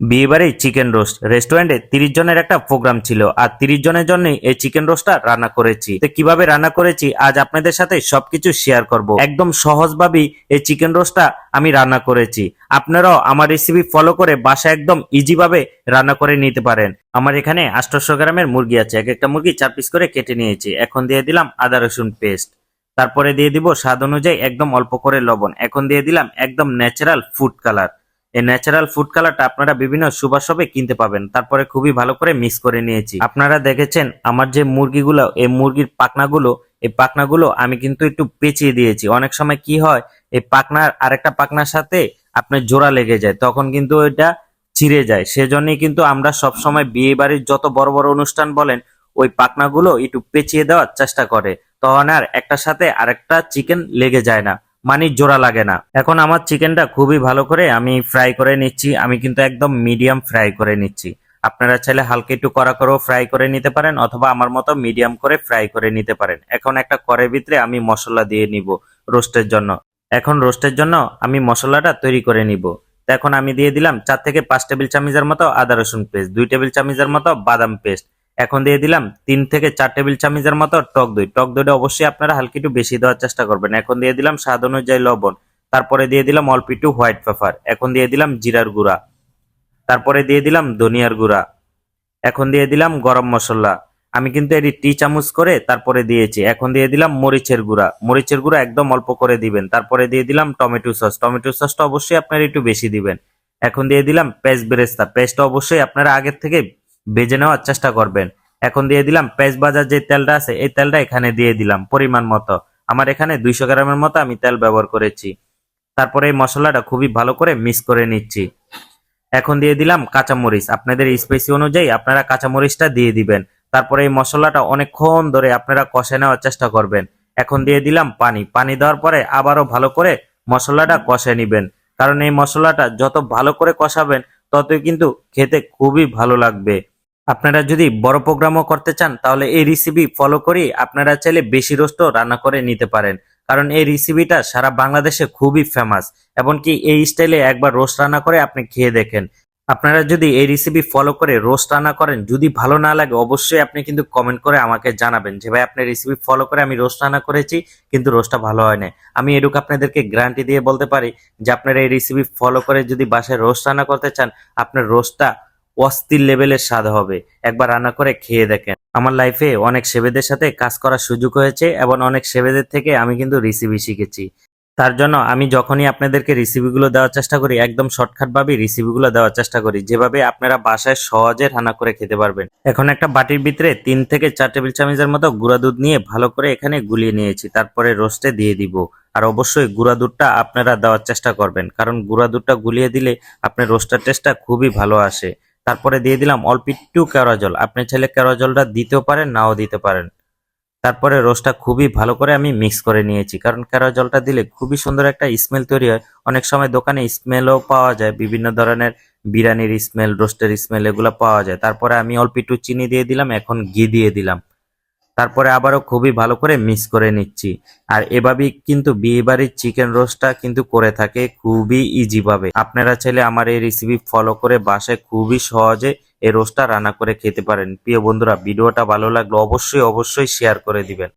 বিয়েবাড়ি chicken roast. রেস্টুরেন্টে তিরিশ জনের একটা প্রোগ্রাম ছিল আর তিরিশ জনের জন্যই এই চিকেন রোস্টটা রান্না করেছি। তো কীভাবে রান্না করেছি আজ আপনাদের সাথে সবকিছু শেয়ার করব। একদম সহজভাবেই এই চিকেন রোস্টটা আমি রান্না করেছি। আপনারাও আমার রেসিপি ফলো করে বাসা একদম ইজি ভাবে রান্না করে নিতে পারেন। আমার এখানে আটশো গ্রামের মুরগি আছে। এক একটা মুরগি চার পিস করে কেটে নিয়েছি। এখন দিয়ে দিলাম আদা, রসুন পেস্ট তারপরে দিয়ে দিব স্বাদ অনুযায়ী একদম অল্প করে লবণ। এখন দিয়ে দিলাম একদম ন্যাচারাল ফুড কালার এই ন্যাচারাল ফুড কালারটা আপনারা বিভিন্ন সুবাসবে কিনতে পাবেন। তারপরে খুবই ভালো করে মিক্স করে নিয়েছি। আপনারা দেখেছেন আমার যে মুরগিগুলো, এই মুরগির পাখনাগুলো, এই পাখনাগুলো আমি কিন্তু একটু পেঁচিয়ে দিয়েছি। অনেক সময় কি হয়, এই পাখনার আরেকটা পাখনার সাথে আপনার জোড়া লেগে যায়, তখন কিন্তু এটা ছিঁড়ে যায়। সেজন্যই কিন্তু আমরা সব সময় বিয়ে বাড়ির যত বড় বড় অনুষ্ঠান বলেন, ওই পাখনাগুলো একটু পেঁচিয়ে দেওয়ার চেষ্টা করে। তখন আর একটার সাথে আরেকটা চিকেন লেগে যায় না। মানে জোড়া লাগে না। এখন আমার চিকেনটা খুবই ভালো করে আমি ফ্রাই করে নিচ্ছি। আমি কিন্তু একদম মিডিয়াম ফ্রাই করে নিচ্ছি। আপনারা চাইলে হালকা একটু কড়া করেও ফ্রাই করে নিতে পারেন অথবা আমার মতো মিডিয়াম করে ফ্রাই করে নিতে পারেন। এখন একটা কড়ের ভিতরে আমি মশলা দিয়ে নিব রোস্টের জন্য। এখন রোস্টের জন্য আমি মশলাটা তৈরি করে নিব। এখন আমি দিয়ে দিলাম চার থেকে পাঁচ টেবিল চামচের মতো আদা রসুন পেস্ট, দুই টেবিল চামচের মতো বাদাম পেস্ট এখন দিয়ে দিলাম তিন থেকে চার টেবিল চামচের মতো টক দই। টক দইটা অবশ্যই আপনারা হালকা একটু বেশি দেওয়ার চেষ্টা করবেন। এখন দিয়ে দিলাম স্বাদ অনুযায়ী লবণ। তারপরে দিয়ে দিলাম অল্প একটু হোয়াইট পেপার। এখন দিয়ে দিলাম জিরার গুঁড়া। তারপরে দিয়ে দিলাম ধনিয়ার গুঁড়া। এখন দিয়ে দিলাম গরম মশলা। আমি কিন্তু এটি টি চামচ করে তারপরে দিয়েছি। এখন দিয়ে দিলাম মরিচের গুঁড়া। মরিচের গুঁড়া একদম অল্প করে দিবেন। তারপরে দিয়ে দিলাম টমেটো সস। টমেটো সসটা অবশ্যই আপনারা একটু বেশি দিবেন। এখন দিয়ে দিলাম পেস্ট বেরেস্তা। পেস্টটা অবশ্যই আপনারা আগের থেকে ভেজে নেওয়ার চেষ্টা করবেন। এখন দিয়ে দিলাম পেস্ট বাজার যে তেলটা আছে, এই তেলটা এখানে দিয়ে দিলাম পরিমাণ মতো। আমার এখানে দুইশো গ্রামের মতো আমি তেল ব্যবহার করেছি। তারপরে এই মশলাটা খুবই ভালো করে মিক্স করে নিচ্ছি। এখন দিয়ে দিলাম কাঁচামরিচ। আপনাদের স্পেসি অনুযায়ী আপনারা কাঁচামরিচটা দিয়ে দিবেন। তারপরে এই মশলাটা অনেকক্ষণ ধরে আপনারা কষে নেওয়ার চেষ্টা করবেন। এখন দিয়ে দিলাম পানি। পানি দেওয়ার পরে আবারও ভালো করে মশলাটা কষে নিবেন। কারণ এই মশলাটা যত ভালো করে কষাবেন, ততই কিন্তু খেতে খুবই ভালো লাগবে। আপনারা যদি বড় প্রোগ্রামও করতে চান, তাহলে এই রেসিপি ফলো করে আপনারা চাইলে বেশি রোস্টও রান্না করে নিতে পারেন। কারণ এই রেসিপিটা সারা বাংলাদেশে খুবই ফেমাস এমনকি এই স্টাইলে একবার রোস্ট রান্না করে আপনি খেয়ে দেখেন। আপনারা যদি এই রেসিপি ফলো করে রোস্ট রান্না করেন, যদি ভালো না লাগে, অবশ্যই আপনি কিন্তু কমেন্ট করে আমাকে জানাবেন যে, ভাই আপনার রেসিপি ফলো করে আমি রোস্ট রান্না করেছি, কিন্তু রোস্টটা ভালো হয় না আমি এটুকু আপনাদেরকে গ্যারান্টি দিয়ে বলতে পারি যে, আপনারা এই রেসিপি ফলো করে যদি বাসায় রোস্ট রান্না করতে চান, আপনার রোস্টটা অস্থির লেভেলের স্বাদ হবে। একবার রান্না করে খেয়ে দেখেন। আমার লাইফে অনেক সেবেদের সাথে কাজ করার সুযোগ হয়েছে এবং অনেক সেবেদের থেকে আমি কিন্তু রেসিপি শিখেছি। তার জন্য আমি যখনই আপনাদেরকে রেসিপিগুলো দেওয়ার চেষ্টা করি, একদম শর্টকাট ভাবে রেসিপিগুলো দেওয়ার চেষ্টা করি, যেভাবে আপনারা বাসায় সহজে রান্না করে খেতে পারবেন। এখন একটা বাটির ভিতরে তিন থেকে চার টেবিল চামচের মতো গুঁড়া দুধ নিয়ে ভালো করে এখানে গুলিয়ে নিয়েছি, তারপরে রোস্টে দিয়ে দিব। আর অবশ্যই গুঁড়া দুধটা আপনারা দেওয়ার চেষ্টা করবেন, কারণ গুঁড়া দুধটা গুলিয়ে দিলে আপনার রোস্টার টেস্টটা খুবই ভালো আসে। তারপরে দিয়ে দিলাম অল্প একটু জল। আপনি চাইলে জলটা দিতেও পারেন, নাও দিতে পারেন। তারপরে রোস্টটা খুবই ভালো করে আমি মিক্স করে নিয়েছি, কারণ জলটা দিলে খুবই সুন্দর একটা স্মেল তৈরি হয়। অনেক সময় দোকানে স্মেলও পাওয়া যায়, বিভিন্ন ধরনের বিরিয়ানির স্মেল রোস্টের স্মেল এগুলো পাওয়া যায়। তারপরে আমি অল্প একটু চিনি দিয়ে দিলাম, এখন ঘি দিয়ে দিলাম। তারপরে আবারও খুবই ভালো করে মিক্স করে নিচ্ছি। আর এভাবেই কিন্তু বিয়েবাড়ির চিকেন রোস্টটা কিন্তু করে থাকে খুবই ইজিভাবে আপনারা চাইলে আমার এই রেসিপি ফলো করে বাসায় খুবই সহজে এই রোস্টটা রান্না করে খেতে পারেন। প্রিয় বন্ধুরা, ভিডিওটা ভালো লাগলে অবশ্যই অবশ্যই শেয়ার করে দিবেন।